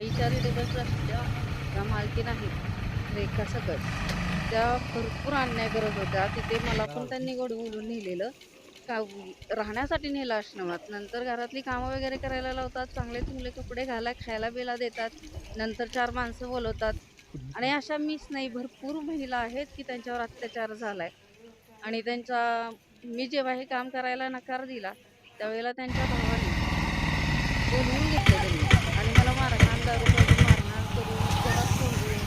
विचारी रस्त्या त्या मालकी नाही रेखा सकट. त्या भरपूर अन्याय करत होत्या. तिथे मला पण त्यांनी गोड बोलून नेलेलं. का राहण्यासाठी नेलं आश्रमात. नंतर घरातली कामं वगैरे करायला लावतात. चांगले चांगले कपडे घाला खायला बिला देतात. नंतर चार माणसं बोलवतात. आणि अशा मीच नाही. भरपूर महिला आहेत की त्यांच्यावर अत्याचार झालाय. आणि त्यांचा मी जेव्हा हे काम करायला नकार दिला त्यावेळेला त्यांच्या भावाने बोलवून घेतलं त्यांनी. दारू पाजून मारणार करून घरात सोडून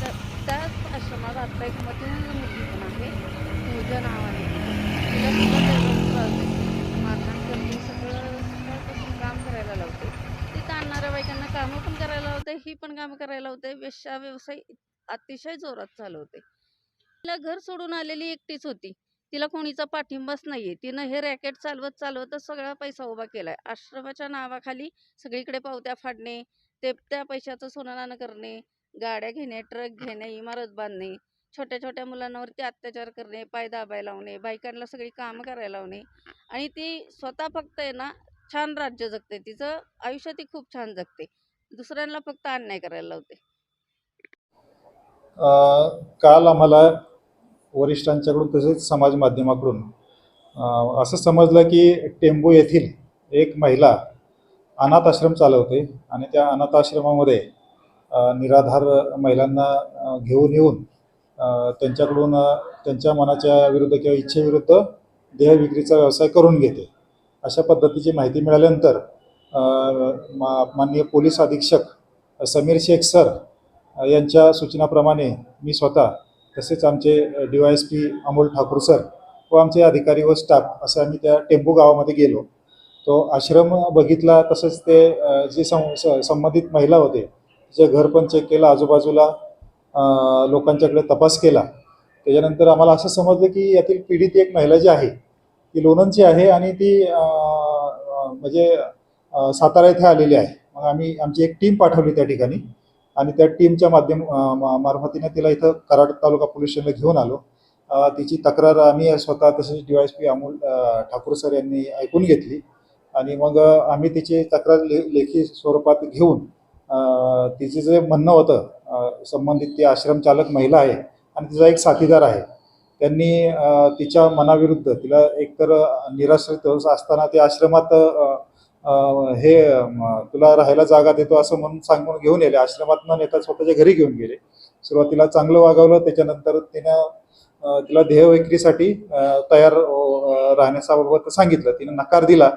तर त्याच आश्रमात आत्ता एक मधील मुलगी पण आहे. पूजा नावाने तिला सुद्धा त्याचा मारहाण करते सगळं सकाळपासून काम करायला लावते. तिथं आणणाऱ्या बायकांना कामं पण करायला लावते ही पण कामं करायला लावते. वेश्या व्यवसाय अतिशय जोरात चालवते. तिला घर सोडून आलेली एकटीच होती. तिला कोणीचा पाठिंबाच नाहीये. तिनं हे रॅकेट चालवत चालवतच सगळा पैसा उभा केलाय. आश्रमाच्या नावाखाली सगळीकडे पावत्या फाडणे ते त्या पैशाचं सोनं करणे गाड्या घेणे ट्रक घेणे इमारत बांधणे छोट्या छोट्या मुलांवरती अत्याचार करणे पाय दाबायला लावणे बायकांना सगळी कामं करायला लावणे आणि ती स्वतः फक्त आहे ना छान राज्य जगते. तिचं आयुष्य ती खूप छान जगते. दुसऱ्यांना फक्त अन्याय करायला लावते. काल आम्हाला वरिष्ठांच्याकडून तसेच समाज माध्यमाकडून असं समजलं की टेंबू येथील एक महिला अनाथ आश्रम चालवते आणि त्या अनाथ आश्रमामध्ये निराधार महिलांना घेऊन येऊन त्यांच्याकडून त्यांच्या मनाच्या विरुद्ध किंवा इच्छेविरुद्ध देहविक्रीचा व्यवसाय करून घेते. अशा पद्धतीची माहिती मिळाल्यानंतर मा माननीय पोलीस अधीक्षक समीर शेख सर यांच्या सूचनाप्रमाणे मी स्वतः तसेच आमचे D Y S P Amol Thakur sir व आमचे अधिकारी व स्टाफ असं आम्ही त्या टेंबू गावामध्ये गेलो. तो आश्रम बघितला तसंच ते जे सं स- संबंधित महिला होते तिचे घर पण चेक केलं आजूबाजूला लोकांच्याकडे तपास केला. त्याच्यानंतर आम्हाला असं समजलं की यातील पीडित एक महिला जी आहे ती लोणंदची आहे आणि ती म्हणजे सातारा येथे आलेली आहे. मग आम्ही आमची एक टीम पाठवली त्या ठिकाणी. आणि त्या टीमच्या माध्यम मार्फतीने तिला इथं कराड तालुका पोलीस स्टेशनला घेऊन आलो. तिची तक्रार आम्ही स्वतः तसेच D Y S P Amol Thakur sir यांनी ऐकून घेतली. आणि मग आम्ही तिची तक्रार ले लेखी स्वरूपात घेऊन तिचं तिचे जे म्हणणं होतं संबंधित ती आश्रमचालक महिला आहे आणि तिचा एक साथीदार आहे. त्यांनी तिच्या मनाविरुद्ध तिला एकतर निराश्रित असताना ते आश्रमात हे तुला राहायला जागा देतो असं म्हणून सांगून घेऊन गेले आश्रमात न नेता स्वतःच्या घरी घेऊन गेले. सुरुवातीला चांगलं वागवलं. त्याच्यानंतर तिनं तिला देहविक्रीसाठी तयार अ, सांगितलं. तिनं नकार दिला.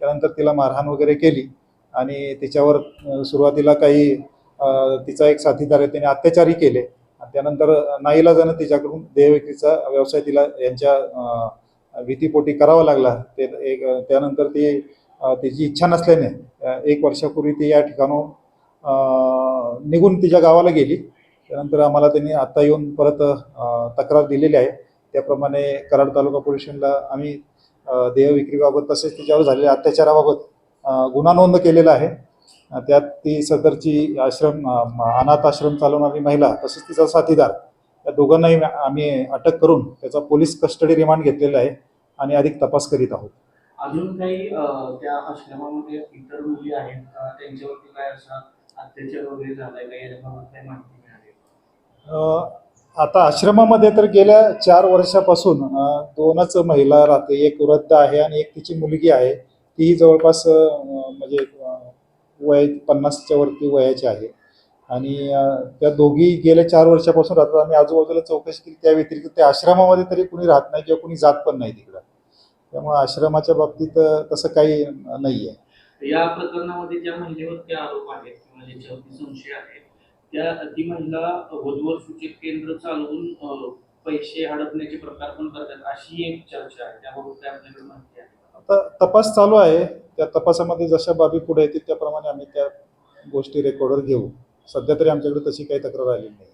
त्यानंतर तिला मारहाण वगैरे केली. आणि तिच्यावर सुरुवातीला काही तिचा एक साथीदार आहे त्याने अत्याचारही केले. आणि त्यानंतर नाईलाजानं तिच्याकडून देहविक्रीचा व्यवसाय तिला यांच्या भीतीपोटी करावा लागला. ते एक त्यानंतर ती त्याची तिची इच्छा नसल्याने एक वर्षापूर्वी ती या ठिकाणून निघून तिच्या गावाला गेली. त्यानंतर आम्हाला त्यांनी आत्ता येऊन परत तक्रार दिलेली आहे. त्याप्रमाणे कराड तालुका पोलीस स्टेशनला आम्ही अ, देहविक्रीबाबत तसेच तिच्यावर झालेल्या अत्याचाराबाबत गुन्हा नोंद केलेला आहे. त्यात ती सदरची आश्रम अनाथ आश्रम चालवणारी महिला तसेच तिचा साथीदार या दोघांनाही आम्ही अटक करून त्याचा पोलीस कस्टडी रिमांड घेतलेला आहे आणि अधिक तपास करीत आहोत. अजून काही त्या आश्रमामध्ये इतर मुली आहेत का? त्यांच्यावरती काय असा अत्याचार वगैरे झालाय का? याच्याबाबत काही माहिती मिळाली? आता आश्रमामध्ये तर गेल्या चार वर्षापासून दोनच महिला राहते. एक वृद्ध आहे आणि एक तिची मुलगी आहे. तीही जवळपास म्हणजे वय पन्नासच्या वरती वयाची आहे. आणि त्या दोघी गेल्या चार वर्षापासून राहतात. आम्ही आजूबाजूला चौकशी केली. त्या व्यतिरिक्त त्या आश्रमामध्ये तरी कुणी राहत नाही किंवा कुणी जात पण नाही तिकडं. त्यामुळे आश्रमाच्या बाबतीत तसं काही नाही आहे या प्रकरणामध्ये ज्या महिलेवरती आरोप आहेत किंवा ज्याच्यावरती संशय आहे त्या ती महिला वधूवर सूचित केंद्र चालवून पैसे हडपण्याचे प्रकार पण करतात अशी एक चर्चा आहे. त्याबाबत काय आपल्याकडे माहिती आहे? आता तपास चालू आहे. त्या तपासामध्ये जशा बाबी पुढे येतील त्याप्रमाणे आम्ही त्या गोष्टी रेकॉर्डवर घेऊ. सध्या तरी आमच्याकडे तशी काही तक्रार आलेली नाही.